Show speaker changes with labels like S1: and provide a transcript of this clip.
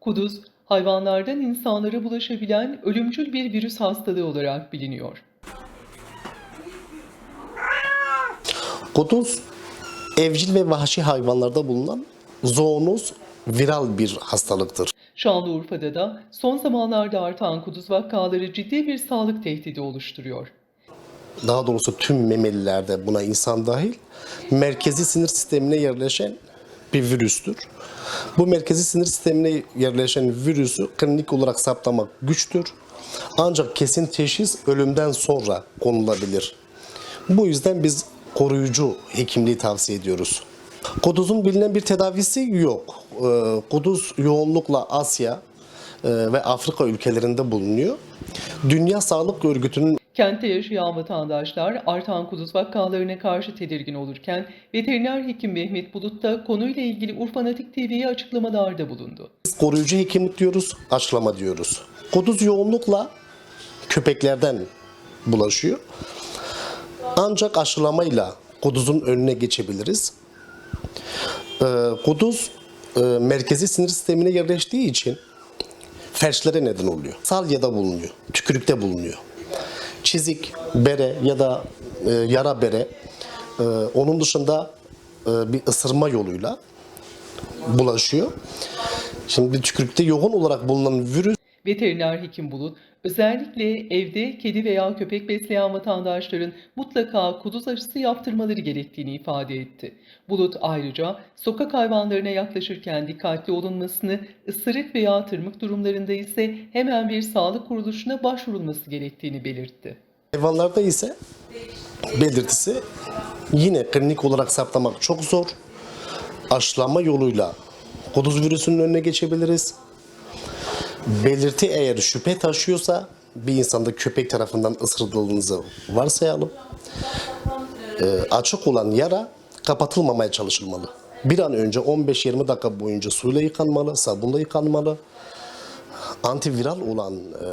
S1: Kuduz, hayvanlardan insanlara bulaşabilen ölümcül bir virüs hastalığı olarak biliniyor.
S2: Kuduz, evcil ve vahşi hayvanlarda bulunan zoonoz viral bir hastalıktır.
S1: Şanlıurfa'da da son zamanlarda artan kuduz vakaları ciddi bir sağlık tehdidi oluşturuyor.
S2: Daha doğrusu tüm memelilerde buna insan dahil merkezi sinir sistemine yerleşen bir virüstür. Bu merkezi sinir sistemine yerleşen virüsü klinik olarak saptamak güçtür. Ancak kesin teşhis ölümden sonra konulabilir. Bu yüzden biz koruyucu hekimliği tavsiye ediyoruz. Kuduzun bilinen bir tedavisi yok. Ee, Kuduz yoğunlukla Asya e, ve Afrika ülkelerinde bulunuyor. Dünya Sağlık Örgütü'nün
S1: Kentte yaşayan vatandaşlar artan kuduz vakalarına karşı tedirgin olurken veteriner hekim Mehmet Bulut da konuyla ilgili Urfanatik TV'ye açıklamalarda bulundu.
S2: Koruyucu hekimlik diyoruz, aşılama diyoruz. Kuduz yoğunlukla köpeklerden bulaşıyor. Ancak aşılamayla kuduzun önüne geçebiliriz. Ee, kuduz e, merkezi sinir sistemine yerleştiği için felçlere neden oluyor. Salyada bulunuyor, tükürükte bulunuyor. Çizik, bere ya da e, yara bere, e, onun dışında e, bir ısırma yoluyla bulaşıyor. Şimdi tükürükte yoğun olarak bulunan virüs
S1: Veteriner hekim Bulut özellikle evde kedi veya köpek besleyen vatandaşların mutlaka kuduz aşısı yaptırmaları gerektiğini ifade etti. Bulut ayrıca sokak hayvanlarına yaklaşırken dikkatli olunmasını, ısırık veya tırmık durumlarında ise hemen bir sağlık kuruluşuna başvurulması gerektiğini belirtti.
S2: hayvanlarda ise belirtisi yine klinik olarak saptamak çok zor. Aşılama yoluyla kuduz virüsünün önüne geçebiliriz. Belirti eğer şüphe taşıyorsa bir insanda köpek tarafından ısırıldığınızı varsayalım. Ee, açık olan yara kapatılmamaya çalışılmalı. Bir an önce 15-20 dakika boyunca suyla yıkanmalı, sabunla yıkanmalı. Antiviral olan e,